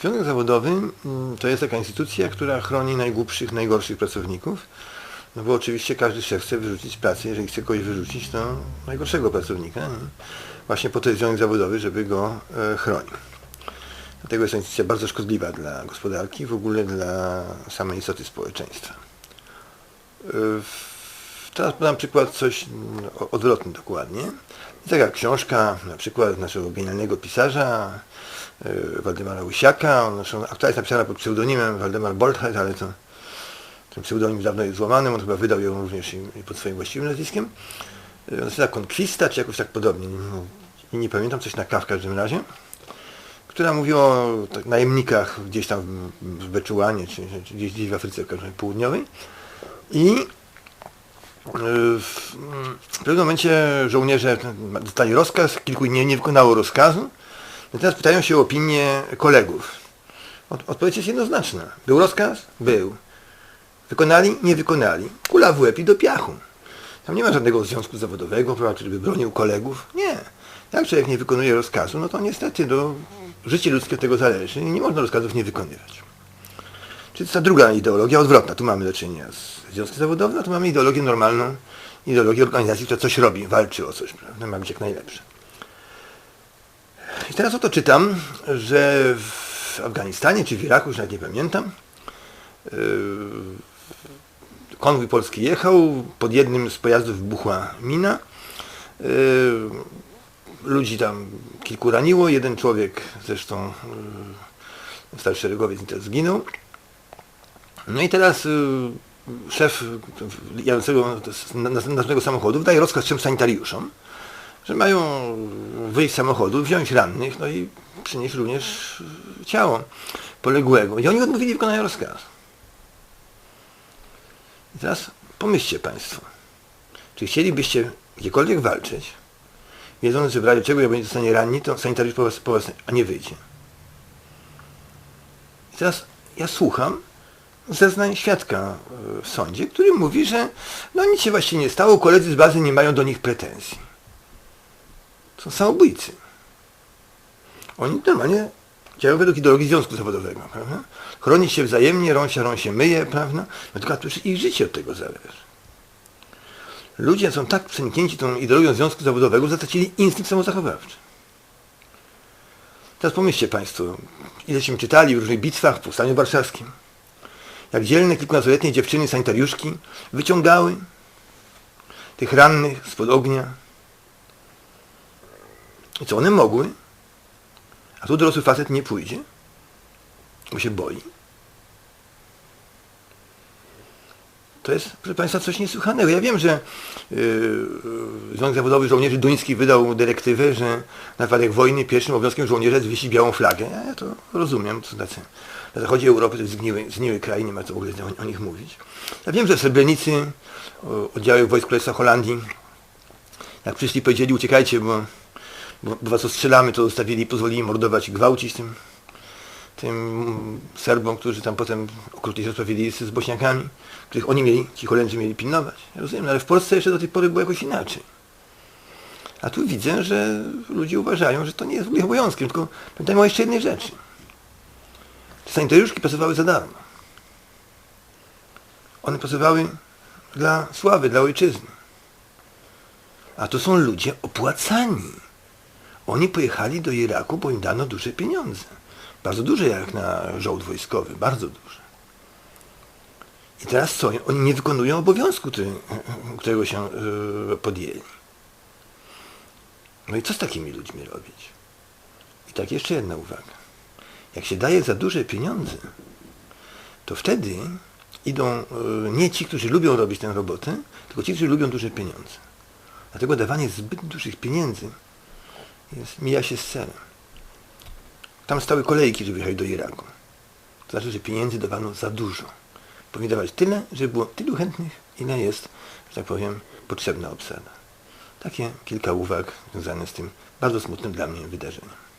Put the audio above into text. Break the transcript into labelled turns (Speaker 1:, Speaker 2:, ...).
Speaker 1: Związek zawodowy mm, to jest taka instytucja, która chroni najgłupszych, najgorszych pracowników. No bo oczywiście każdy szef chce wyrzucić pracy, jeżeli chce kogoś wyrzucić, to najgorszego pracownika. Nie? Właśnie po to jest związek zawodowy, żeby go e, chronił. Dlatego jest to instytucja bardzo szkodliwa dla gospodarki, w ogóle dla samej istoty społeczeństwa. Teraz podam przykład coś mm, odwrotny dokładnie. Taka książka, na przykład naszego genialnego pisarza e, Waldemara zresztą aktualnie jest napisana pod pseudonimem Waldemar Boltheit, ale to ten pseudonim dawno jest złamany, on chyba wydał ją również pod swoim właściwym nazwiskiem. On nazywa Konkwista, czy jakoś tak podobnie. Nie, nie pamiętam, coś na K w każdym razie. Która mówi o tak, najemnikach gdzieś tam w- Beczułanie, czy, czy gdzieś, gdzieś w Afryce w każdym południowej. I w pewnym momencie żołnierze dostali rozkaz, kilku nie, nie wykonało rozkazu. I teraz pytają się o opinię kolegów. Od, odpowiedź jest jednoznaczna. Był rozkaz? Był. Wykonali? Nie wykonali. Kula w łeb i do piachu. Tam nie ma żadnego związku zawodowego, który by bronił kolegów. Nie. Jak człowiek nie wykonuje rozkazu, no to niestety do, życie ludzkie od tego zależy i nie można rozkazów nie wykonywać. Czyli to ta druga ideologia odwrotna. Tu mamy do czynienia z związkiem zawodowym, a tu mamy ideologię normalną, ideologię organizacji, która coś robi, walczy o coś, prawda? Ma być jak najlepsze. I teraz oto czytam, że w Afganistanie czy w Iraku, już nawet nie pamiętam, yy, konwój polski jechał, pod jednym z pojazdów wybuchła mina. Yy, Ludzi tam kilku raniło, jeden człowiek zresztą yy, starszy szeregowiec zginął. No i teraz y, szef y, jadącego następnego samochodu daje rozkaz trzem sanitariuszom, że mają wyjść z samochodu, wziąć rannych, no i przynieść również ciało poległego. I oni odmówili wykonania rozkazu. I teraz pomyślcie Państwo, czy chcielibyście gdziekolwiek walczyć, wiedząc, że w razie czego jak będzie zostanie ranni, to sanitariusz po was, po was a nie wyjdzie. I teraz ja słucham zeznań świadka e, w sądzie, który mówi, że no nic się właściwie nie stało, koledzy z bazy nie mają do nich pretensji. Są samobójcy. Oni normalnie działają według ideologii związku zawodowego, prawda? Chronić się wzajemnie, rąk się, rąk się myje, prawda? No tylko przecież ich życie od tego zależy. Ludzie są tak przeniknięci tą ideologią związku zawodowego, że zatracili instynkt samozachowawczy. Teraz pomyślcie Państwo, ileśmy czytali w różnych bitwach w Powstaniu Warszawskim, jak dzielne kilkunastoletnie dziewczyny sanitariuszki wyciągały tych rannych spod ognia. I co one mogły? A tu dorosły facet nie pójdzie, bo się boi. To jest, proszę Państwa, coś niesłychanego. Ja wiem, że yy, Związek Zawodowy Żołnierzy Duńskich wydał dyrektywę, że na wypadek wojny pierwszym obowiązkiem żołnierza jest wyścig białą flagę. Ja, to rozumiem, to znaczy na zachodzie Europy to jest zgniły, zgniły kraj, nie ma co w ogóle o, o nich mówić. Ja wiem, że w Srebrenicy o, oddziały wojsk Królestwa Holandii, jak przyszli powiedzieli uciekajcie, bo, bo, bo was ostrzelamy, to zostawili, pozwolili mordować i gwałcić tym, tym Serbom, którzy tam potem okrutnie się sprawili z, z Bośniakami, których oni mieli, ci Holendrzy mieli pilnować. Ja rozumiem, no ale w Polsce jeszcze do tej pory było jakoś inaczej. A tu widzę, że ludzie uważają, że to nie jest obowiązkiem, tylko pamiętajmy o jeszcze jednej rzeczy. Sanitariuszki pracowały za darmo. One pracowały dla sławy, dla ojczyzny. A to są ludzie opłacani. Oni pojechali do Iraku, bo im dano duże pieniądze. Bardzo duże jak na żołd wojskowy, bardzo duże. I teraz co? Oni nie wykonują obowiązku, który, którego się yy, podjęli. No i co z takimi ludźmi robić? I tak jeszcze jedna uwaga. Jak się daje za duże pieniądze, to wtedy idą y, nie ci, którzy lubią robić tę robotę, tylko ci, którzy lubią duże pieniądze. Dlatego dawanie zbyt dużych pieniędzy jest, mija się z celem. Tam stały kolejki, żeby jechać do Iraku. To znaczy, że pieniędzy dawano za dużo. Powinni dawać tyle, żeby było tylu chętnych, ile jest, że tak powiem, potrzebna obsada. Takie kilka uwag związane z tym bardzo smutnym dla mnie wydarzeniem.